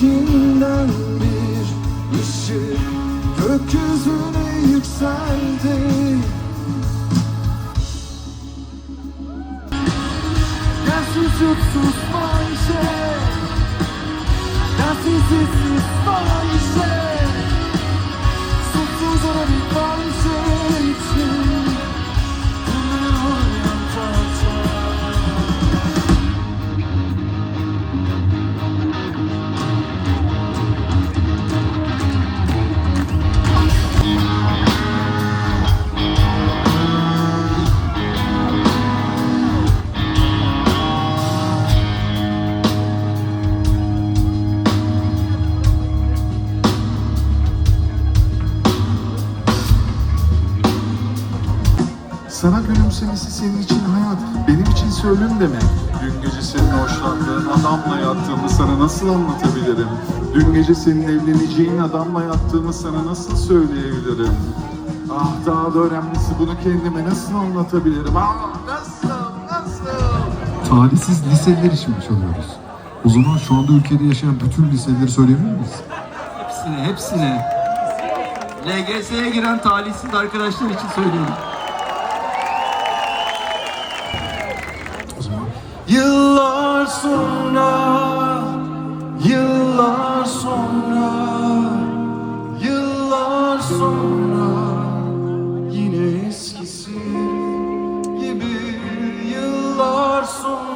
içinden bir ışık gökyüzüne yükseldi. Ben susup susmayacağım Ben sessiz susmayacağım Sana gülümsemesi senin için hayat, benim için ölüm demek. Dün gece senin hoşlandığın adamla yattığımı sana nasıl anlatabilirim? Dün gece senin evleneceğin adamla yattığımı sana nasıl söyleyebilirim? Ah daha da önemlisi bunu kendime nasıl anlatabilirim? Ah nasıl, nasıl? Talihsiz liseliler için mi çalıyoruz? O zaman şu anda ülkede yaşayan bütün liselileri söyleyebilir miyiz? Hepsine, hepsine. LGS'ye giren talihsiz arkadaşlar için söylüyorum. Yıllar sonra, yıllar sonra, yıllar sonra yine eskisi gibi yıllar sonra.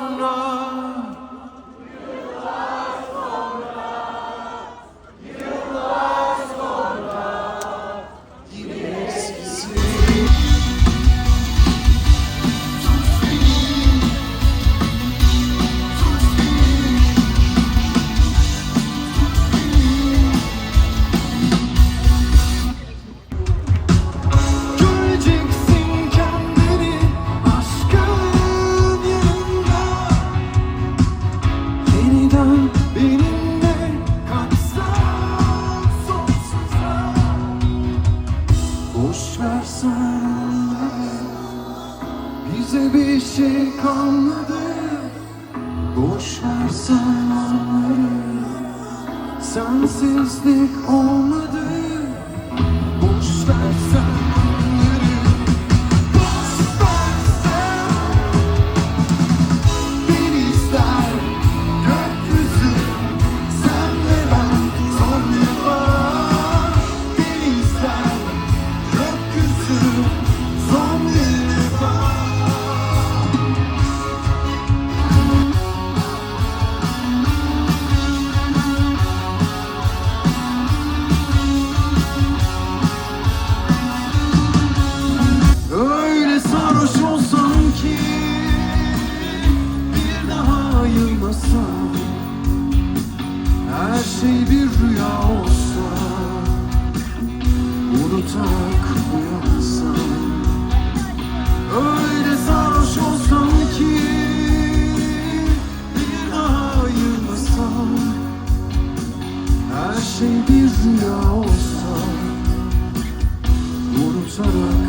Boş versen Bize bir şey kalmadı. Boş versen onları Sensizlik olmadı Sarah.